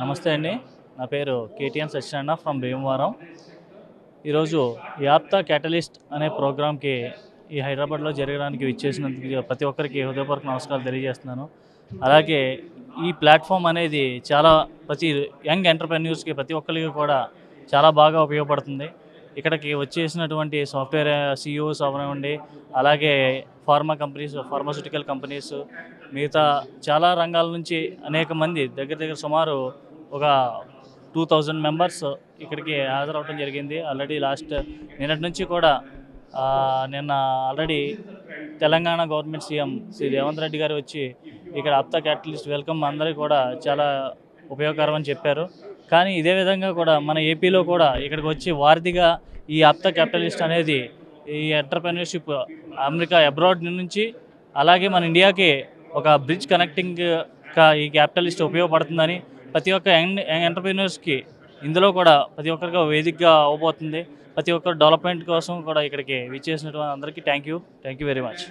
నమస్తే అండి. నా పేరు కేటీఎన్ సత్యనారాయణ ఫ్రమ్ భీమవరం. ఈరోజు యాప్తా క్యాటలిస్ట్ అనే ప్రోగ్రామ్కి ఈ హైదరాబాద్లో జరగడానికి విచ్చేసినందుకు ప్రతి ఒక్కరికి హృదయపూర్వక నమస్కారాలు తెలియజేస్తున్నాను. అలాగే ఈ ప్లాట్ఫామ్ అనేది చాలా ప్రతి యంగ్ ఎంటర్ప్రెన్యూర్స్కి ప్రతి ఒక్కరికి కూడా చాలా బాగా ఉపయోగపడుతుంది. ఇక్కడికి వచ్చేసినటువంటి సాఫ్ట్వేర్ సిఇఓస్ అవనివ్వండి అలాగే ఫార్మా కంపెనీస్ ఫార్మాస్యూటికల్ కంపెనీస్ మిగతా చాలా రంగాల నుంచి అనేక మంది దగ్గర దగ్గర సుమారు ఒక టూ థౌజండ్ మెంబర్స్ ఇక్కడికి హాజరవడం జరిగింది. ఆల్రెడీ లాస్ట్ నిన్నటి నుంచి కూడా నిన్న already Telangana government CM Shri Revanth Reddy గారు వచ్చి ఇక్కడ అప్తా క్యాటలిస్ట్ వెల్కమ్ అందరికీ కూడా చాలా ఉపయోగకరం అని చెప్పారు. కానీ ఇదే విధంగా కూడా మన ఏపీలో కూడా ఇక్కడికి వచ్చి వారధిగా ఈ అప్తా క్యాపిటలిస్ట్ అనేది ఈ ఎంటర్ప్రెన్యూర్షిప్ అమెరికా అబ్రాడ్ నుంచి అలాగే మన ఇండియాకి ఒక బ్రిడ్జ్ కనెక్టింగ్ ఈ క్యాపిటలిస్ట్ ఉపయోగపడుతుందని ప్రతి ఒక్క యంగ్ యంగ్ ఎంటర్ప్రీనర్స్కి ఇందులో కూడా ప్రతి ఒక్కరికి వేదికగా అవబోతుంది. ప్రతి ఒక్కరు డెవలప్మెంట్ కోసం కూడా ఇక్కడికి విచ్చేసినటువంటి అందరికీ thank you. Thank you very much.